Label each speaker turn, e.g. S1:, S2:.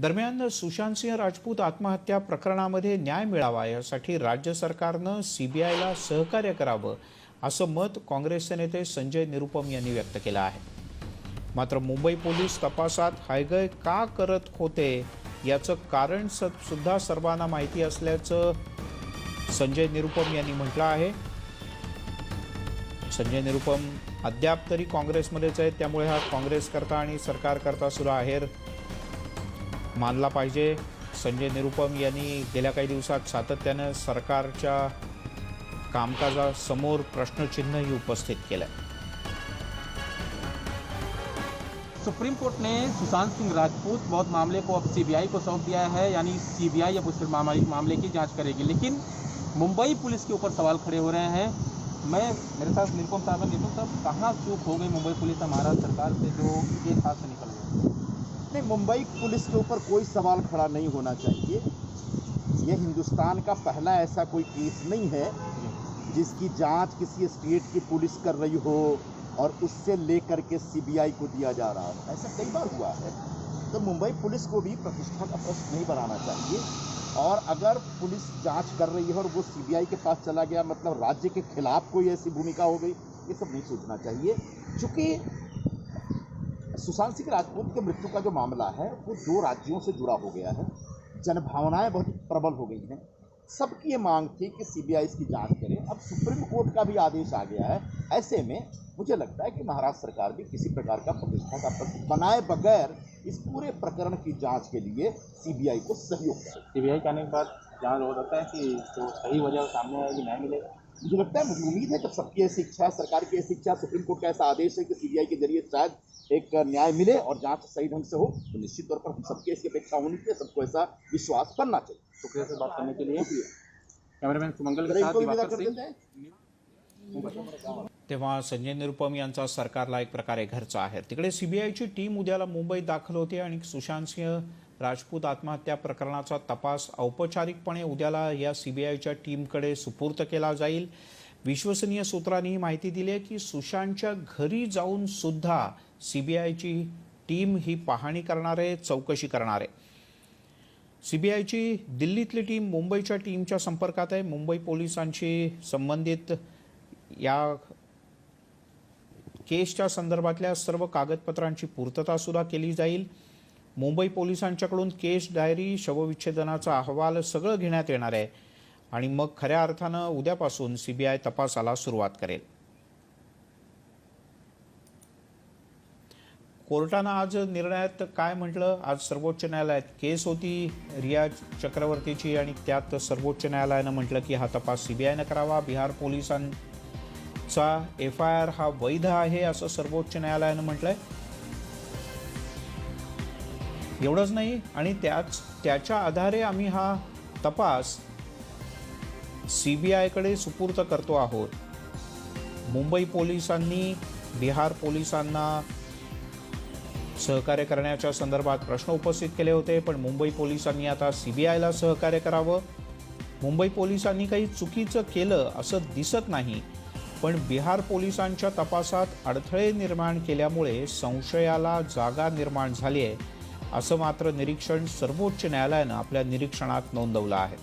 S1: दरम्यान सुशांतसिंह राजपूत आत्महत्या प्रकरणामध्ये न्याय मिळावा यासाठी राज्य सरकारनं सीबीआयला सहकार्य करावं असं मत काँग्रेसचे नेते संजय निरुपम यांनी व्यक्त केलं आहे. मात्र मुंबई पोलीस तपासात हायगय का करत होते याचं कारण स सुद्धा सर्वांना माहिती असल्याचं संजय निरुपम यांनी म्हटलं आहे. संजय निरुपम अद्याप तरी काँग्रेसमध्येच आहेत त्यामुळे हा काँग्रेसकरता आणि सरकारकरता सुद्धा आहेर. मानला पाहिजे. संजय निरुपम यांनी गेल्या काही दिवसात सातत्यानं सरकारच्या कामकाजासमोर प्रश्नचिन्हही उपस्थित केलं
S2: सुप्रीम कोर्ट ने सुशांत सिंह राजपूत मौत मामले को अब सीबीआई को सौंप दिया है, यानी सीबीआई अब उस मामले की जाँच करेगी। लेकिन मुंबई पुलिस के ऊपर सवाल खड़े हो रहे हैं। मैं, मेरे साथ निरुपम साहब हैं। निरुपम साहब, कहाँ चूक हो गई मुंबई पुलिस हमारा सरकार से जो केस हाथ से निकल गए
S3: नहीं, मुंबई पुलिस के ऊपर कोई सवाल खड़ा नहीं होना चाहिए। यह हिंदुस्तान का पहला ऐसा कोई केस नहीं है जिसकी जाँच किसी स्टेट की पुलिस कर रही हो और उससे लेकर के सीबीआई को दिया जा रहा हो। ऐसा कई बार हुआ है। तो मुंबई पुलिस को भी प्रतिष्ठा का प्रश्न नहीं बनाना चाहिए। और अगर पुलिस जाँच कर रही है और वो सीबीआई के पास चला गया मतलब राज्य के खिलाफ कोई ऐसी भूमिका हो गई, ये सब नहीं सोचना चाहिए। चूँकि सुशांत सिंह राजपूत के मृत्यु का जो मामला है वो दो राज्यों से जुड़ा हो गया है। जनभावनाएँ बहुत प्रबल हो गई हैं। सबकी ये मांग थी कि सीबीआई इसकी जाँच करे। अब सुप्रीम कोर्ट का भी आदेश आ गया है। ऐसे में मुझे लगता है कि महाराष्ट्र सरकार भी किसी प्रकार का प्रतिष्ठा का प्रश्न बनाए बगैर इस पूरे प्रकरण की जाँच के लिए सीबीआई को सहयोग करे।
S2: सीबीआई के आने के बाद जाँच हो सकता है कि जो सही वजह सामने आएगी न्याय मिलेगा।
S3: मुझे लगता है मुझे उम्मीद है जब सबकी ऐसी इच्छा है सरकार की ऐसी इच्छा सुप्रीम कोर्ट का ऐसा आदेश है कि सीबीआई के ज़रिए शायद एक न्याय मिले और जांच सही ढंग से हो तो निश्चित तौर पर हम सबकी ऐसी अपेक्षा होनी चाहिए सबको ऐसा विश्वास करना चाहिए।
S2: शुक्रिया से बात करने के लिए। कैमरामैन सुमंगल सिंह।
S3: हैं।
S1: तेव्हा संजय निरुपम यांचा सरकारला एक प्रकारे घरचा आहे. तिकडे सीबीआयची टीम उद्याला मुंबईत दाखल होते आणि सुशांतसिंह राजपूत आत्महत्या प्रकरणाचा तपास औपचारिकपणे उद्याला या सीबीआयच्या टीमकडे सुपूर्त केला जाईल. विश्वसनीय सूत्रांनी ही माहिती दिली आहे की सुशांतच्या घरी जाऊन सुद्धा सीबीआयची टीम ही पाहणी करणार आहे चौकशी करणार. आहे सीबीआयची दिल्लीतली टीम मुंबईच्या टीमच्या संपर्कात आहे. मुंबई पोलिसांशी संबंधित या केसच्या संदर्भातल्या सर्व कागदपत्रांची पूर्तता सुद्धा केली जाईल. मुंबई पोलिसांच्याकडून केस डायरी शवविच्छेदनाचा अहवाल सगळं घेण्यात येणार आहे. आणि मग खऱ्या अर्थानं उद्यापासून सीबीआय तपासाला सुरुवात करेल. कोर्टानं आज निर्णयात काय म्हटलं? आज सर्वोच्च न्यायालयात केस होती रिया चक्रवर्तीची आणि त्यात सर्वोच्च न्यायालयानं म्हटलं की हा तपास सीबीआयनं करावा. बिहार पोलिसांचा एफ आय आर हा वैध आहे असं सर्वोच्च न्यायालयानं म्हटलंय. एवढंच नाही आणि त्याच त्याच्या आधारे आम्ही हा तपास सीबीआयकडे सुपूर्त करतो आहोत. मुंबई पोलिसांनी बिहार पोलिसांना सहकार्य करण्याच्या संदर्भात प्रश्न उपस्थित केले होते पण मुंबई पोलिसांनी आता सीबीआयला सहकार्य करावं. मुंबई पोलिसांनी काही चुकीचं केलं असं दिसत नाही पण बिहार पोलिसांच्या तपासात अडथळे निर्माण केल्यामुळे संशयाला जागा निर्माण झाली आहे असं मात्र निरीक्षण सर्वोच्च न्यायालयानं आपल्या निरीक्षणात नोंदवलं आहे.